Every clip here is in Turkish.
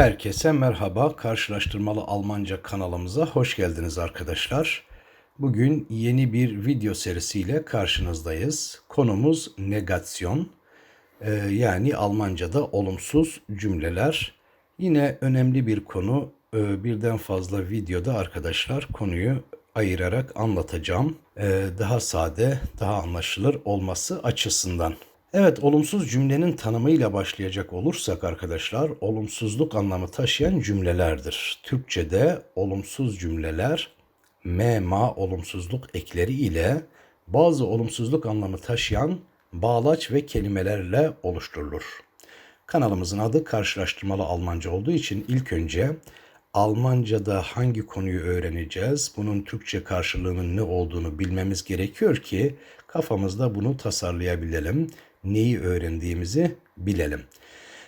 Herkese merhaba. Karşılaştırmalı Almanca kanalımıza hoş geldiniz arkadaşlar. Bugün yeni bir video serisiyle karşınızdayız. Konumuz negasyon. Ee, yani Almanca'da olumsuz cümleler. Yine önemli bir konu. Ee, birden fazla videoda arkadaşlar konuyu ayırarak anlatacağım. Ee, daha sade, daha anlaşılır olması açısından. Evet, olumsuz cümlenin tanımıyla başlayacak olursak arkadaşlar, olumsuzluk anlamı taşıyan cümlelerdir. Türkçe'de olumsuz cümleler me, ma olumsuzluk ekleri ile bazı olumsuzluk anlamı taşıyan bağlaç ve kelimelerle oluşturulur. Kanalımızın adı karşılaştırmalı Almanca olduğu için ilk önce Almanca'da hangi konuyu öğreneceğiz? Bunun Türkçe karşılığının ne olduğunu bilmemiz gerekiyor ki kafamızda bunu tasarlayabilelim. Neyi öğrendiğimizi bilelim.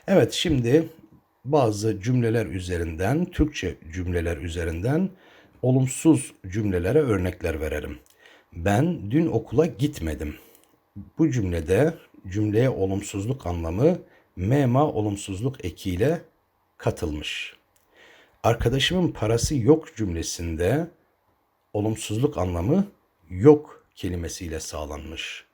Evet şimdi bazı cümleler üzerinden, Türkçe cümleler üzerinden olumsuz cümlelere örnekler verelim. Ben dün okula gitmedim. Bu cümlede cümleye olumsuzluk anlamı mema olumsuzluk ekiyle katılmış. Arkadaşımın parası yok cümlesinde olumsuzluk anlamı yok kelimesiyle sağlanmış.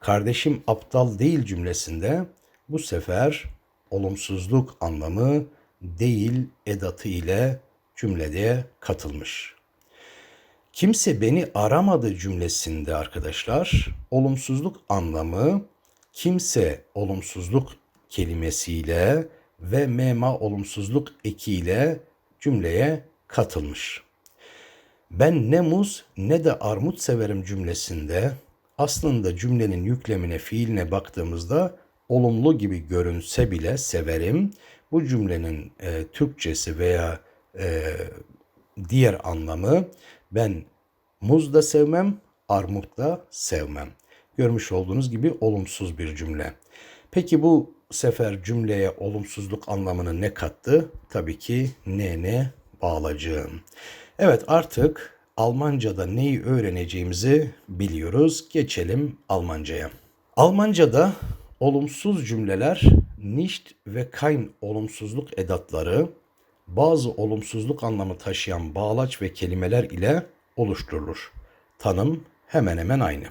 Kardeşim aptal değil cümlesinde bu sefer olumsuzluk anlamı değil edatı ile cümlede katılmış. Kimse beni aramadı cümlesinde arkadaşlar olumsuzluk anlamı kimse olumsuzluk kelimesiyle ve mema olumsuzluk ekiyle cümleye katılmış. Ben ne muz ne de armut severim cümlesinde aslında cümlenin yüklemine fiiline baktığımızda olumlu gibi görünse bile severim. Bu cümlenin e, Türkçesi veya e, diğer anlamı ben muz da sevmem, armut da sevmem. Görmüş olduğunuz gibi olumsuz bir cümle. Peki bu sefer cümleye olumsuzluk anlamını ne kattı? Tabii ki ne ne bağlacığım. Evet artık Almanca'da neyi öğreneceğimizi biliyoruz. Geçelim Almanca'ya. Almanca'da olumsuz cümleler nicht ve kein olumsuzluk edatları bazı olumsuzluk anlamı taşıyan bağlaç ve kelimeler ile oluşturulur. Tanım hemen hemen aynı.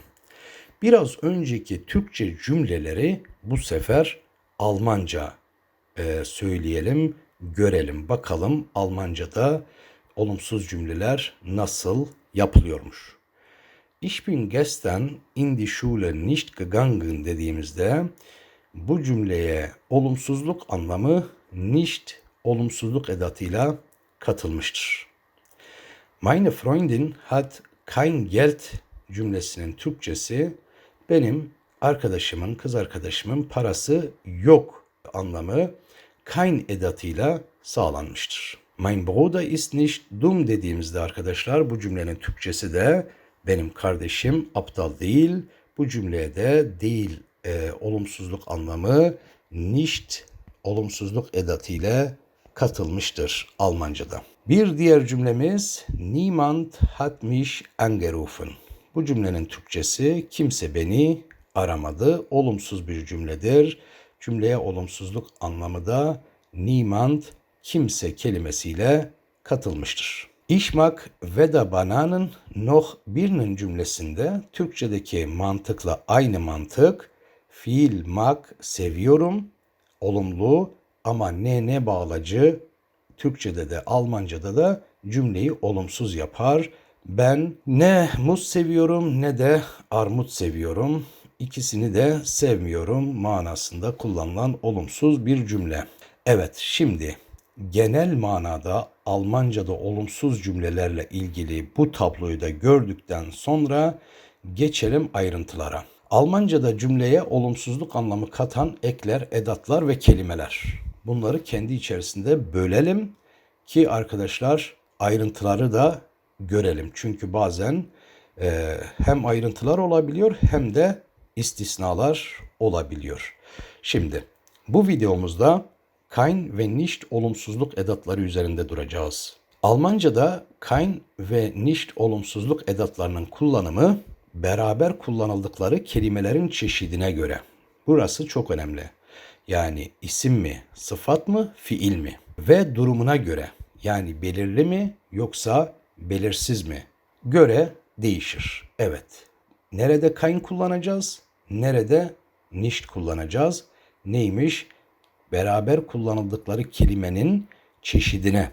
Biraz önceki Türkçe cümleleri bu sefer Almanca e, söyleyelim, görelim. Bakalım Almanca'da olumsuz cümleler nasıl yapılıyormuş. Ich bin gestern in die Schule nicht gegangen dediğimizde bu cümleye olumsuzluk anlamı nicht olumsuzluk edatıyla katılmıştır. Meine Freundin hat kein Geld cümlesinin Türkçesi benim arkadaşımın, kız arkadaşımın parası yok anlamı kein edatıyla sağlanmıştır. Mein Bruder ist nicht dumm dediğimizde arkadaşlar bu cümlenin Türkçesi de benim kardeşim aptal değil. Bu cümleye de değil e, olumsuzluk anlamı nicht olumsuzluk edatıyla katılmıştır Almanca'da. Bir diğer cümlemiz Niemand hat mich angerufen. Bu cümlenin Türkçesi kimse beni aramadı. Olumsuz bir cümledir. Cümleye olumsuzluk anlamı da niemand kimse kelimesiyle katılmıştır. Ich mag weder Bananen noch Birnen cümlesinde Türkçedeki mantıkla aynı mantık fiil mag seviyorum olumlu ama ne ne bağlacı Türkçede de Almanca'da da cümleyi olumsuz yapar. Ben ne muz seviyorum ne de armut seviyorum. İkisini de sevmiyorum manasında kullanılan olumsuz bir cümle. Evet şimdi genel manada Almanca'da olumsuz cümlelerle ilgili bu tabloyu da gördükten sonra geçelim ayrıntılara. Almanca'da cümleye olumsuzluk anlamı katan ekler, edatlar ve kelimeler. Bunları kendi içerisinde bölelim ki arkadaşlar ayrıntıları da görelim. Çünkü bazen e, hem ayrıntılar olabiliyor hem de istisnalar olabiliyor. Şimdi bu videomuzda kein ve nicht olumsuzluk edatları üzerinde duracağız. Almanca'da kein ve nicht olumsuzluk edatlarının kullanımı beraber kullanıldıkları kelimelerin çeşidine göre. Burası çok önemli. Yani isim mi, sıfat mı, fiil mi? ve durumuna göre yani belirli mi yoksa belirsiz mi göre değişir. Evet. Nerede kayn kullanacağız? Nerede nicht kullanacağız? Neymiş? Beraber kullanıldıkları kelimenin çeşidine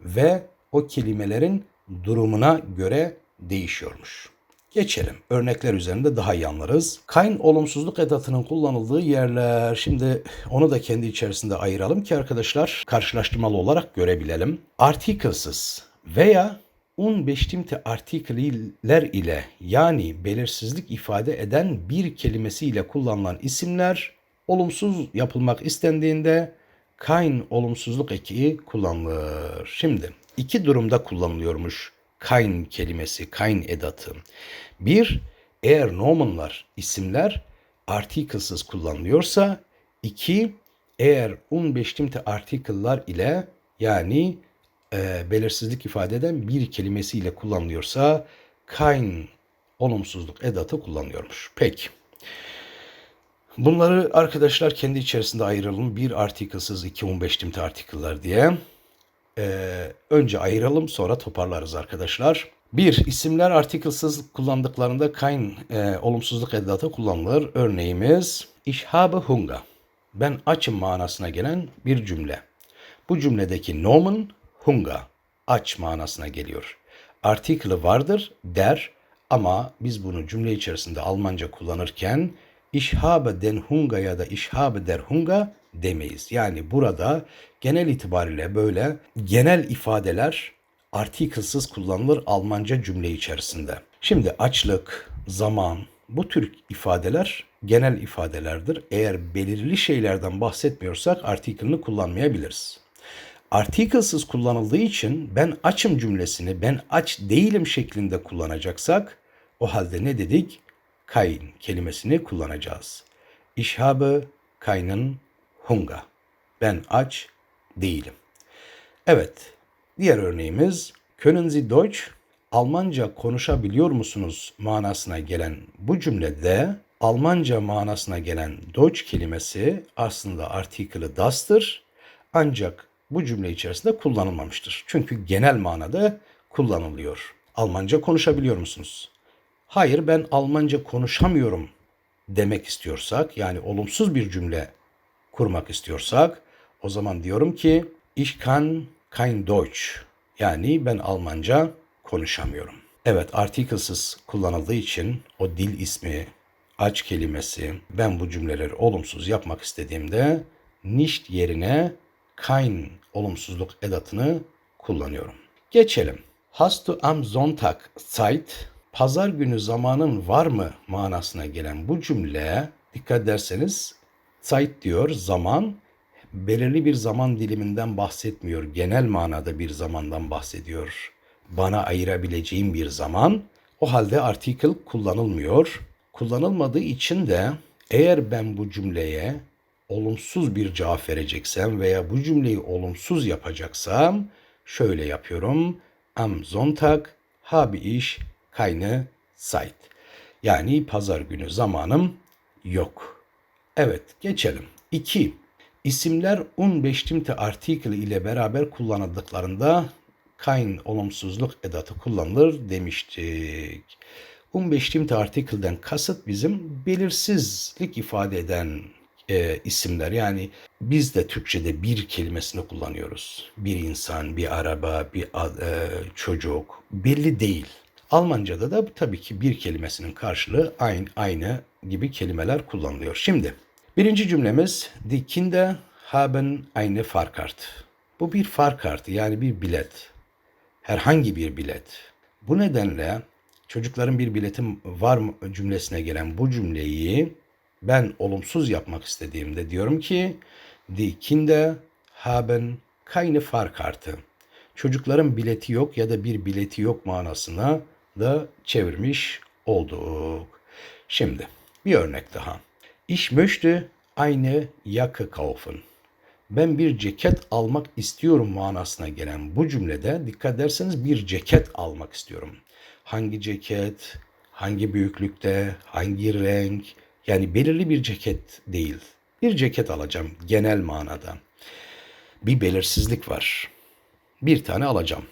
ve o kelimelerin durumuna göre değişiyormuş. Geçelim. Örnekler üzerinde daha iyi anlarız. Kayn olumsuzluk edatının kullanıldığı yerler. Şimdi onu da kendi içerisinde ayıralım ki arkadaşlar karşılaştırmalı olarak görebilelim. Articlesız veya unbestimmte artikler ile yani belirsizlik ifade eden bir kelimesiyle kullanılan isimler olumsuz yapılmak istendiğinde kayn olumsuzluk eki kullanılır. Şimdi iki durumda kullanılıyormuş kayn kelimesi, kayn edatı. Bir, eğer nomenlar, isimler articlesız kullanılıyorsa. iki eğer unbestimmte article'lar ile yani e, belirsizlik ifade eden bir kelimesiyle kullanılıyorsa kayn olumsuzluk edatı kullanılıyormuş. Peki. Bunları arkadaşlar kendi içerisinde ayıralım. Bir articlesız, iki unbestimmte article'lar diye. Ee, önce ayıralım sonra toparlarız arkadaşlar. Bir, isimler articlesız kullandıklarında kayn e, olumsuzluk edatı kullanılır. Örneğimiz Ich habe Hunger. Ben açım manasına gelen bir cümle. Bu cümledeki nomen Hunger. Aç manasına geliyor. Article vardır der ama biz bunu cümle içerisinde Almanca kullanırken Ich habe den Hunger ya da Ich habe der Hunger demeyiz. Yani burada genel itibariyle böyle genel ifadeler articlesız kullanılır Almanca cümle içerisinde. Şimdi açlık, zaman bu tür ifadeler genel ifadelerdir. Eğer belirli şeylerden bahsetmiyorsak article'ını kullanmayabiliriz. Articlesız kullanıldığı için ben açım cümlesini ben aç değilim şeklinde kullanacaksak o halde ne dedik? Kain kelimesini kullanacağız. Ich habe keinen Hunger. Ben aç değilim. Evet, diğer örneğimiz Können Sie Deutsch? Almanca konuşabiliyor musunuz manasına gelen bu cümlede Almanca manasına gelen Deutsch kelimesi aslında artikülü das'tır. Ancak bu cümle içerisinde kullanılmamıştır. Çünkü genel manada kullanılıyor. Almanca konuşabiliyor musunuz? Hayır ben Almanca konuşamıyorum demek istiyorsak yani olumsuz bir cümle kurmak istiyorsak o zaman diyorum ki ich kann kein Deutsch. Yani ben Almanca konuşamıyorum. Evet articlesız kullanıldığı için o dil ismi, aç kelimesi ben bu cümleleri olumsuz yapmak istediğimde nicht yerine kein olumsuzluk edatını kullanıyorum. Geçelim. Hast du am Sonntag Zeit? Pazar günü zamanın var mı manasına gelen bu cümle dikkat ederseniz Zeit diyor zaman belirli bir zaman diliminden bahsetmiyor. Genel manada bir zamandan bahsediyor. Bana ayırabileceğim bir zaman. O halde article kullanılmıyor. Kullanılmadığı için de eğer ben bu cümleye olumsuz bir cevap vereceksem veya bu cümleyi olumsuz yapacaksam şöyle yapıyorum. Am Sonntag habe ich keine Zeit. Yani pazar günü zamanım yok. Evet geçelim. 2. İsimler unbestimmte artikel ile beraber kullanıldıklarında kein olumsuzluk edatı kullanılır demiştik. Unbestimmte artikelden kasıt bizim belirsizlik ifade eden e, isimler. Yani biz de Türkçe'de bir kelimesini kullanıyoruz. Bir insan, bir araba, bir e, çocuk belli değil. Almanca'da da tabii ki bir kelimesinin karşılığı aynı, aynı gibi kelimeler kullanılıyor. Şimdi birinci cümlemiz Die Kinder haben eine Fahrkarte. Bu bir Fahrkarte yani bir bilet. Herhangi bir bilet. Bu nedenle çocukların bir biletim var mı cümlesine gelen bu cümleyi ben olumsuz yapmak istediğimde diyorum ki Die Kinder haben keine Fahrkarte. Çocukların bileti yok ya da bir bileti yok manasına da çevirmiş olduk. Şimdi bir örnek daha. Ich möchte eine Jacke kaufen. Ben bir ceket almak istiyorum manasına gelen bu cümlede dikkat ederseniz bir ceket almak istiyorum. Hangi ceket, hangi büyüklükte, hangi renk yani belirli bir ceket değil. Bir ceket alacağım genel manada. bir belirsizlik var. Bir tane alacağım.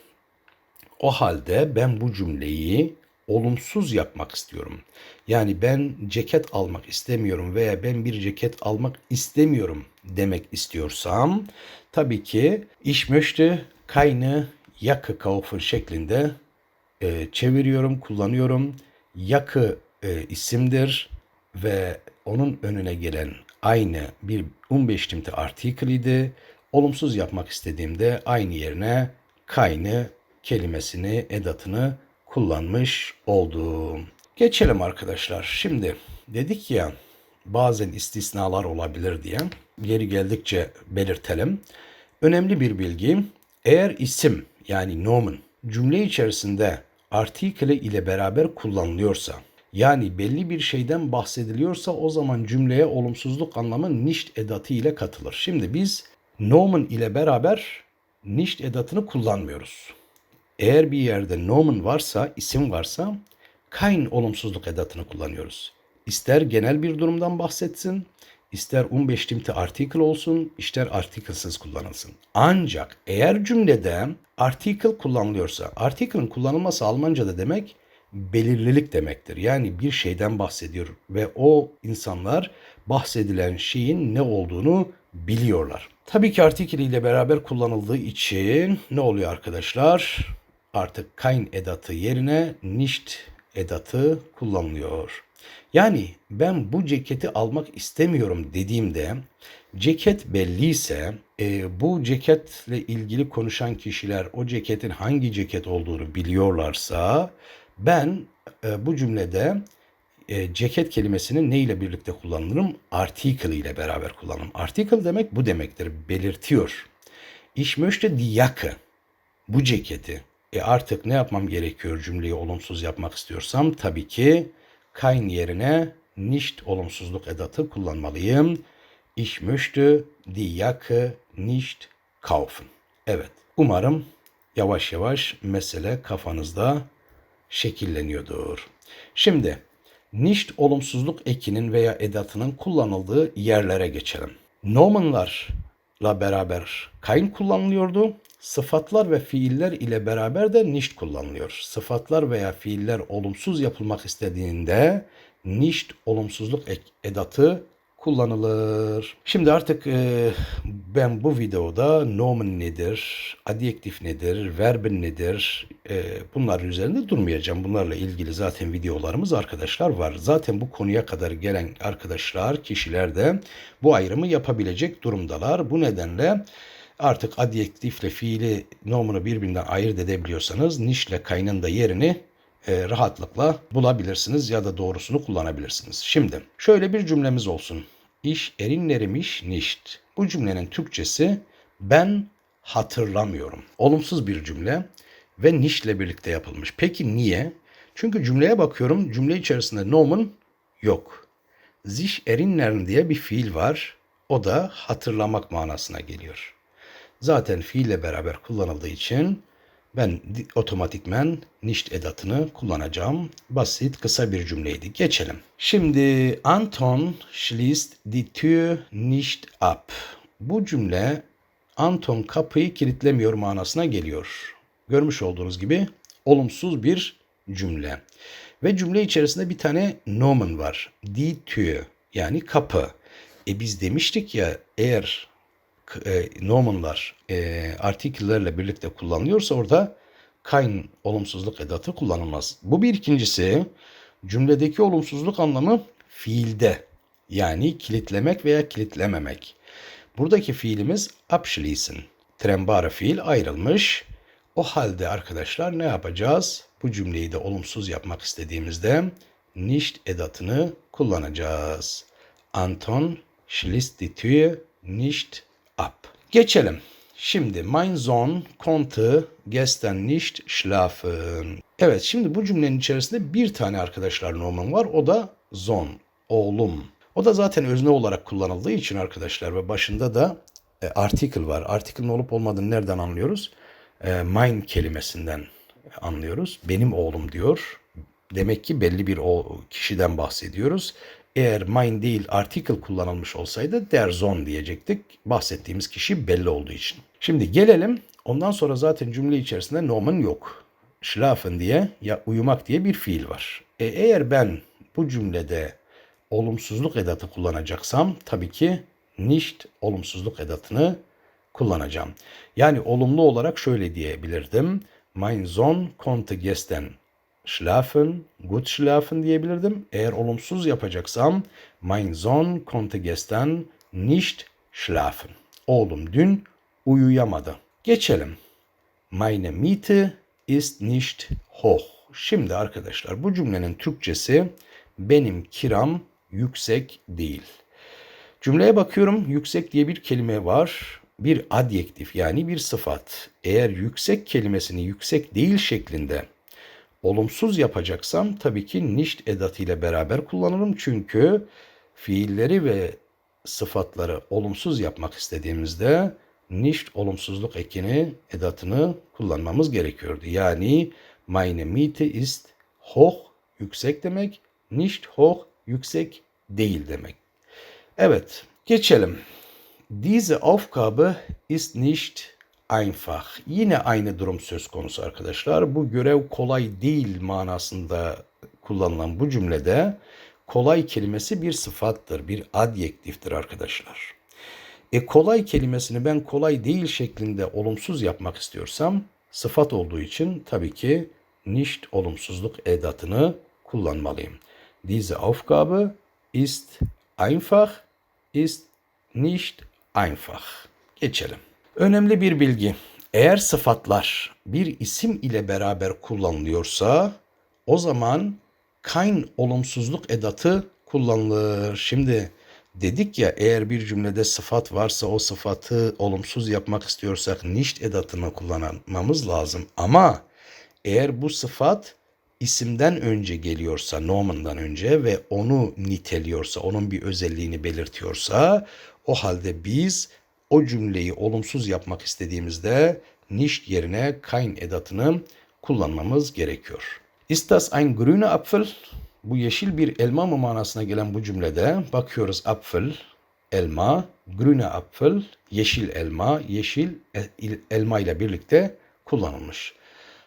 O halde ben bu cümleyi olumsuz yapmak istiyorum. Yani ben ceket almak istemiyorum veya ben bir ceket almak istemiyorum demek istiyorsam tabii ki ich möchte keine Jacke kaufen şeklinde e, çeviriyorum, kullanıyorum. Yakı e, isimdir ve onun önüne gelen aynı bir unbestimmte artikel idi. Olumsuz yapmak istediğimde aynı yerine keine kelimesini, edatını kullanmış oldum. Geçelim arkadaşlar. Şimdi dedik ya bazen istisnalar olabilir diye geri geldikçe belirtelim. Önemli bir bilgi eğer isim yani nomen cümle içerisinde artikle ile beraber kullanılıyorsa yani belli bir şeyden bahsediliyorsa o zaman cümleye olumsuzluk anlamı nicht edatı ile katılır. Şimdi biz nomen ile beraber nicht edatını kullanmıyoruz. Eğer bir yerde nomen varsa, isim varsa kein olumsuzluk edatını kullanıyoruz. İster genel bir durumdan bahsetsin, ister unbestimmte artikel olsun, ister artikelsiz kullanılsın. Ancak eğer cümlede artikel kullanılıyorsa, article'ın kullanılması Almanca'da demek belirlilik demektir. Yani bir şeyden bahsediyor ve o insanlar bahsedilen şeyin ne olduğunu biliyorlar. Tabii ki artikel ile beraber kullanıldığı için ne oluyor arkadaşlar? Artık kein edatı yerine nicht edatı kullanılıyor. Yani ben bu ceketi almak istemiyorum dediğimde ceket belliyse e, bu ceketle ilgili konuşan kişiler o ceketin hangi ceket olduğunu biliyorlarsa ben e, bu cümlede e, ceket kelimesini ne ile birlikte kullanırım? Article ile beraber kullanırım. Article demek bu demektir. Belirtiyor. Ich möchte die Jacke. Bu ceketi. E artık ne yapmam gerekiyor cümleyi olumsuz yapmak istiyorsam? Tabii ki kein yerine nicht olumsuzluk edatı kullanmalıyım. Ich möchte die Jacke nicht kaufen. Evet. Umarım yavaş yavaş mesele kafanızda şekilleniyordur. Şimdi nicht olumsuzluk ekinin veya edatının kullanıldığı yerlere geçelim. Nomenlarla beraber kein kullanılıyordu. Sıfatlar ve fiiller ile beraber de nicht kullanılıyor. Sıfatlar veya fiiller olumsuz yapılmak istediğinde nicht olumsuzluk edatı kullanılır. Şimdi artık e, ben bu videoda nomen nedir, adjektif nedir, verbin nedir e, bunların üzerinde durmayacağım. Bunlarla ilgili zaten videolarımız arkadaşlar var. Zaten bu konuya kadar gelen arkadaşlar, kişiler de bu ayrımı yapabilecek durumdalar. Bu nedenle artık adjektifle fiili nomunu birbirinden ayırt edebiliyorsanız nişle kaynın da yerini e, rahatlıkla bulabilirsiniz ya da doğrusunu kullanabilirsiniz. Şimdi şöyle bir cümlemiz olsun. İş erinlerimiş nicht. Bu cümlenin Türkçesi ben hatırlamıyorum. Olumsuz bir cümle ve nicht ile birlikte yapılmış. Peki niye? Çünkü cümleye bakıyorum. Cümle içerisinde nomen yok. Sich erinnern diye bir fiil var. O da hatırlamak manasına geliyor. Zaten fiille beraber kullanıldığı için ben otomatikmen nicht edatını kullanacağım. Basit, kısa bir cümleydi. Geçelim. Şimdi Anton schließt die Tür nicht ab. Bu cümle Anton kapıyı kilitlemiyor manasına geliyor. Görmüş olduğunuz gibi olumsuz bir cümle. Ve cümle içerisinde bir tane nomen var. Die Tür yani kapı. E biz demiştik ya eğer e, nomenlar e, artikellerle birlikte kullanılıyorsa orada kein olumsuzluk edatı kullanılmaz. Bu bir ikincisi cümledeki olumsuzluk anlamı fiilde yani kilitlemek veya kilitlememek. Buradaki fiilimiz abschließen. Trembare fiil ayrılmış. O halde arkadaşlar ne yapacağız? Bu cümleyi de olumsuz yapmak istediğimizde nicht edatını kullanacağız. Anton schließt die Tür nicht ab. Geçelim. Şimdi mein Sohn konnte gestern nicht schlafen. Evet şimdi bu cümlenin içerisinde bir tane arkadaşlar nomen var. O da Sohn, oğlum. O da zaten özne olarak kullanıldığı için arkadaşlar ve başında da e, article var. Article'ın olup olmadığını nereden anlıyoruz? E, mine kelimesinden anlıyoruz. Benim oğlum diyor. Demek ki belli bir o kişiden bahsediyoruz. Eğer mein değil article kullanılmış olsaydı der Sohn diyecektik. Bahsettiğimiz kişi belli olduğu için. Şimdi gelelim. Ondan sonra zaten cümle içerisinde nomen yok. Schlafen diye ya uyumak diye bir fiil var. E, eğer ben bu cümlede olumsuzluk edatı kullanacaksam tabii ki nicht olumsuzluk edatını kullanacağım. Yani olumlu olarak şöyle diyebilirdim. Mein Sohn konnte gestern schlafen, gut schlafen diyebilirdim. Eğer olumsuz yapacaksam mein Sohn konnte gestern nicht schlafen. Oğlum dün uyuyamadı. Geçelim. Meine Miete ist nicht hoch. Şimdi arkadaşlar bu cümlenin Türkçesi benim kiram yüksek değil. Cümleye bakıyorum. Yüksek diye bir kelime var. Bir adjektif yani bir sıfat. Eğer yüksek kelimesini yüksek değil şeklinde olumsuz yapacaksam tabii ki nicht edatıyla beraber kullanırım. Çünkü fiilleri ve sıfatları olumsuz yapmak istediğimizde nicht olumsuzluk ekini edatını kullanmamız gerekiyordu. Yani meine Miete ist hoch yüksek demek, nicht hoch yüksek değil demek. Evet, geçelim. Diese Aufgabe ist nicht einfach. Yine aynı durum söz konusu arkadaşlar. Bu görev kolay değil manasında kullanılan bu cümlede kolay kelimesi bir sıfattır, bir adjektiftir arkadaşlar. E kolay kelimesini ben kolay değil şeklinde olumsuz yapmak istiyorsam sıfat olduğu için tabii ki nicht olumsuzluk edatını kullanmalıyım. Diese Aufgabe ist einfach, ist nicht einfach. Geçelim. Önemli bir bilgi. Eğer sıfatlar bir isim ile beraber kullanılıyorsa o zaman kein olumsuzluk edatı kullanılır. Şimdi dedik ya eğer bir cümlede sıfat varsa o sıfatı olumsuz yapmak istiyorsak nicht edatını kullanmamız lazım. Ama eğer bu sıfat isimden önce geliyorsa, nomen'dan önce ve onu niteliyorsa, onun bir özelliğini belirtiyorsa o halde biz o cümleyi olumsuz yapmak istediğimizde nicht yerine kein edatını kullanmamız gerekiyor. Ist das ein grüner Apfel? Bu yeşil bir elma mı manasına gelen bu cümlede bakıyoruz Apfel, elma, grüne Apfel, yeşil elma, yeşil elma ile birlikte kullanılmış.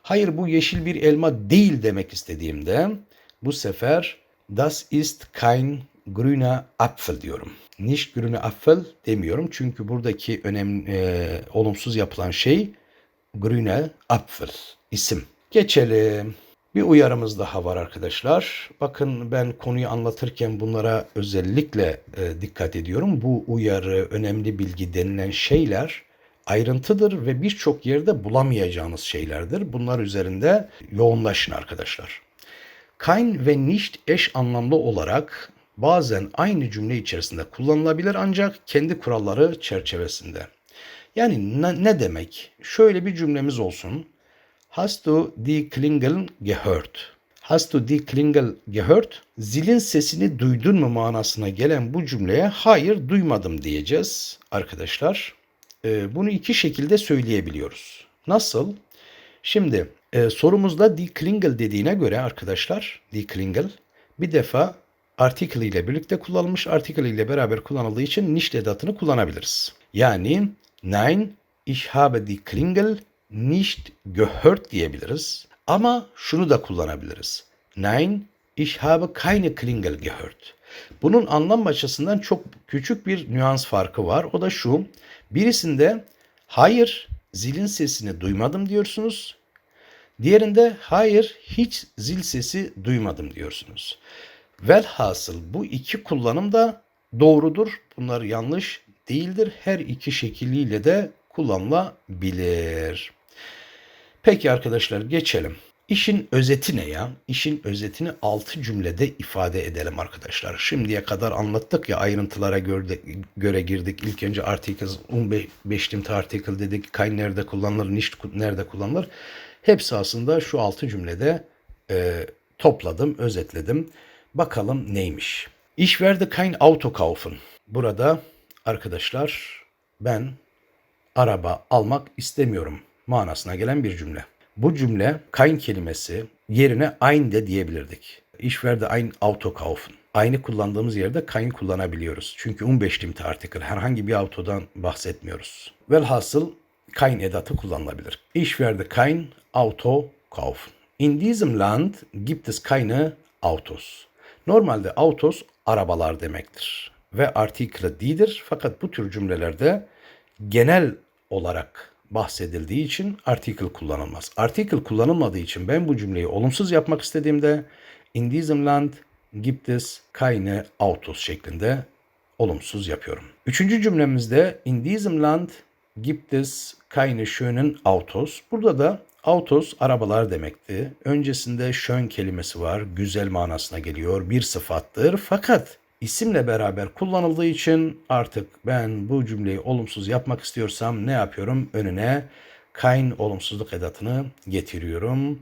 Hayır bu yeşil bir elma değil demek istediğimde bu sefer das ist kein grüner Apfel diyorum. Nicht grüne Apfel demiyorum çünkü buradaki önemli e, olumsuz yapılan şey grüne Apfel isim. Geçelim. Bir uyarımız daha var arkadaşlar. Bakın ben konuyu anlatırken bunlara özellikle e, dikkat ediyorum. Bu uyarı, önemli bilgi denilen şeyler ayrıntıdır ve birçok yerde bulamayacağınız şeylerdir. Bunlar üzerinde yoğunlaşın arkadaşlar. Kein ve nicht eş anlamlı olarak bazen aynı cümle içerisinde kullanılabilir ancak kendi kuralları çerçevesinde. Yani ne, demek? Şöyle bir cümlemiz olsun. Hast du die Klingel gehört? Hast du die Klingel gehört? Zilin sesini duydun mu manasına gelen bu cümleye hayır duymadım diyeceğiz arkadaşlar. Ee, bunu iki şekilde söyleyebiliyoruz. Nasıl? Şimdi e, sorumuzda die Klingel dediğine göre arkadaşlar die Klingel bir defa article ile birlikte kullanılmış article ile beraber kullanıldığı için nicht edatını kullanabiliriz. Yani nein ich habe die Klingel nicht gehört diyebiliriz. Ama şunu da kullanabiliriz. Nein, ich habe keine Klingel gehört. Bunun anlam açısından çok küçük bir nüans farkı var. O da şu. Birisinde hayır zilin sesini duymadım diyorsunuz. Diğerinde hayır hiç zil sesi duymadım diyorsunuz. Velhasıl bu iki kullanım da doğrudur. Bunlar yanlış değildir. Her iki şekliyle de kullanılabilir. Peki arkadaşlar geçelim. İşin özeti ne ya? İşin özetini altı cümlede ifade edelim arkadaşlar. Şimdiye kadar anlattık ya ayrıntılara göre, göre girdik. İlk önce articles, unbestimmte article dedik. Kein nerede kullanılır, nicht nerede kullanılır. Hepsi aslında şu altı cümlede e, topladım, özetledim. Bakalım neymiş. Ich werde kein Auto kaufen. Burada arkadaşlar ben araba almak istemiyorum manasına gelen bir cümle. Bu cümle kein kelimesi yerine ein de diyebilirdik. Ich werde ein Auto kaufen. aynı kullandığımız yerde kein kullanabiliyoruz. Çünkü unbestimmte artikel herhangi bir autodan bahsetmiyoruz. Velhasıl kein edatı kullanılabilir. Ich werde kein Auto kaufen. In diesem Land gibt es keine Autos. Normalde autos arabalar demektir ve artikel değildir. Fakat bu tür cümlelerde genel olarak bahsedildiği için artikel kullanılmaz. Artikel kullanılmadığı için ben bu cümleyi olumsuz yapmak istediğimde in diesem Land gibt es keine Autos şeklinde olumsuz yapıyorum. Üçüncü cümlemizde in diesem Land gibt es keine schönen Autos. Burada da Autos arabalar demekti. Öncesinde schön kelimesi var. Güzel manasına geliyor. Bir sıfattır. Fakat isimle beraber kullanıldığı için artık ben bu cümleyi olumsuz yapmak istiyorsam ne yapıyorum? Önüne kein olumsuzluk edatını getiriyorum.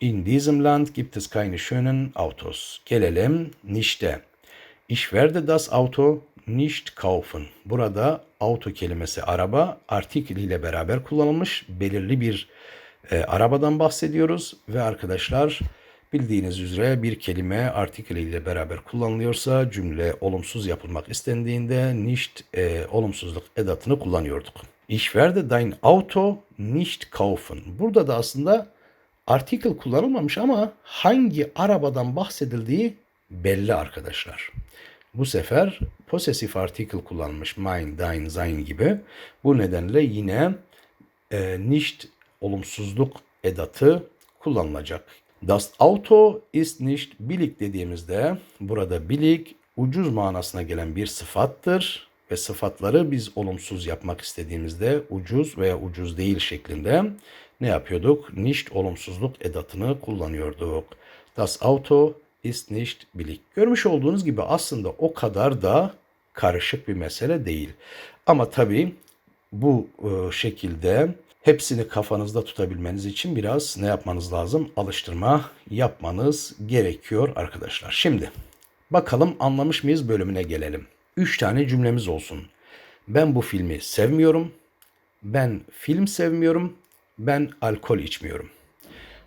In diesem Land gibt es keine schönen Autos. Gelelim nichte. Ich werde das Auto nicht kaufen. Burada auto kelimesi araba artikel ile beraber kullanılmış belirli bir e, arabadan bahsediyoruz ve arkadaşlar bildiğiniz üzere bir kelime artikel ile beraber kullanılıyorsa cümle olumsuz yapılmak istendiğinde nicht e, olumsuzluk edatını kullanıyorduk. Ich werde dein Auto nicht kaufen. Burada da aslında artikel kullanılmamış ama hangi arabadan bahsedildiği belli arkadaşlar. Bu sefer possessive artikel kullanmış. Mein, dein, sein gibi. Bu nedenle yine e, nicht olumsuzluk edatı kullanılacak. Das Auto ist nicht billig dediğimizde burada billig ucuz manasına gelen bir sıfattır ve sıfatları biz olumsuz yapmak istediğimizde ucuz veya ucuz değil şeklinde ne yapıyorduk? Nicht olumsuzluk edatını kullanıyorduk. Das Auto ist nicht billig. Görmüş olduğunuz gibi aslında o kadar da karışık bir mesele değil. Ama tabii bu e, şekilde hepsini kafanızda tutabilmeniz için biraz ne yapmanız lazım? Alıştırma yapmanız gerekiyor arkadaşlar. Şimdi bakalım anlamış mıyız bölümüne gelelim. Üç tane cümlemiz olsun. Ben bu filmi sevmiyorum. Ben film sevmiyorum. Ben alkol içmiyorum.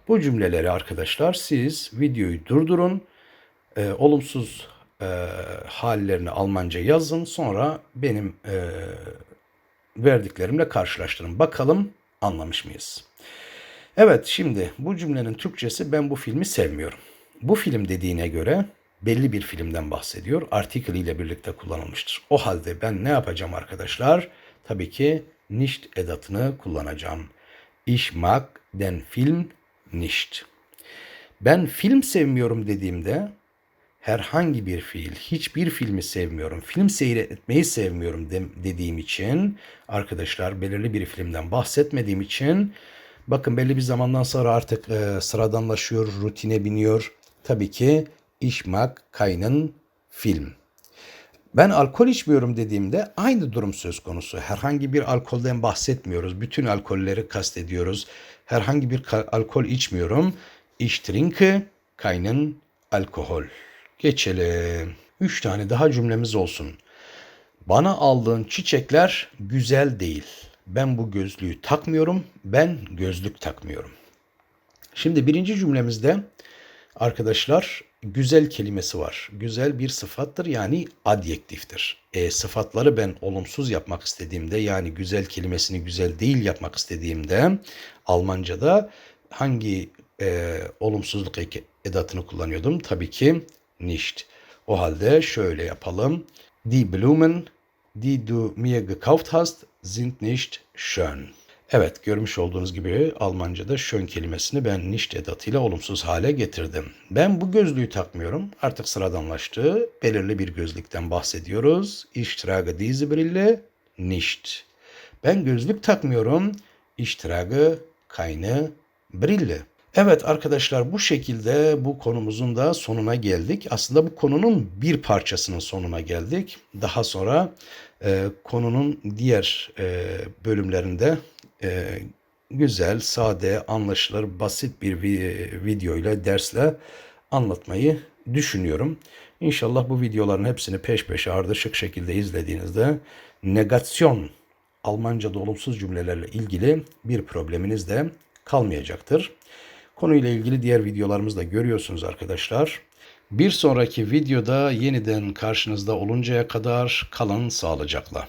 Bu cümleleri arkadaşlar siz videoyu durdurun. E, olumsuz e, hallerini Almanca yazın. Sonra benim e, verdiklerimle karşılaştırın. Bakalım anlamış mıyız? Evet şimdi bu cümlenin Türkçesi ben bu filmi sevmiyorum. Bu film dediğine göre belli bir filmden bahsediyor. Article ile birlikte kullanılmıştır. O halde ben ne yapacağım arkadaşlar? Tabii ki nicht edatını kullanacağım. Ich mag den Film nicht. Ben film sevmiyorum dediğimde herhangi bir fiil, hiçbir filmi sevmiyorum, film seyretmeyi sevmiyorum de, dediğim için arkadaşlar belirli bir filmden bahsetmediğim için bakın belli bir zamandan sonra artık e, sıradanlaşıyor, rutine biniyor. Tabii ki ich mag keinen Film. Ben alkol içmiyorum dediğimde aynı durum söz konusu. Herhangi bir alkolden bahsetmiyoruz. Bütün alkolleri kastediyoruz. Herhangi bir alkol içmiyorum. Ich trinke keinen Alkohol. Geçelim. Üç tane daha cümlemiz olsun. Bana aldığın çiçekler güzel değil. Ben bu gözlüğü takmıyorum. Ben gözlük takmıyorum. Şimdi birinci cümlemizde arkadaşlar güzel kelimesi var. Güzel bir sıfattır yani adjektiftir. E, sıfatları ben olumsuz yapmak istediğimde yani güzel kelimesini güzel değil yapmak istediğimde Almanca'da hangi e, olumsuzluk edatını kullanıyordum? Tabii ki nicht. O halde şöyle yapalım. Die Blumen, die du mir gekauft hast, sind nicht schön. Evet görmüş olduğunuz gibi Almanca'da schön kelimesini ben nicht edatıyla olumsuz hale getirdim. Ben bu gözlüğü takmıyorum. Artık sıradanlaştı. Belirli bir gözlükten bahsediyoruz. Ich trage diese Brille nicht. Ben gözlük takmıyorum. Ich trage keine Brille. Evet arkadaşlar bu şekilde bu konumuzun da sonuna geldik. Aslında bu konunun bir parçasının sonuna geldik. Daha sonra e, konunun diğer e, bölümlerinde e, güzel, sade, anlaşılır, basit bir video ile dersle anlatmayı düşünüyorum. İnşallah bu videoların hepsini peş peşe ardışık şekilde izlediğinizde negasyon Almanca'da olumsuz cümlelerle ilgili bir probleminiz de kalmayacaktır. Konuyla ilgili diğer videolarımızda görüyorsunuz arkadaşlar. Bir sonraki videoda yeniden karşınızda oluncaya kadar kalın sağlıcakla.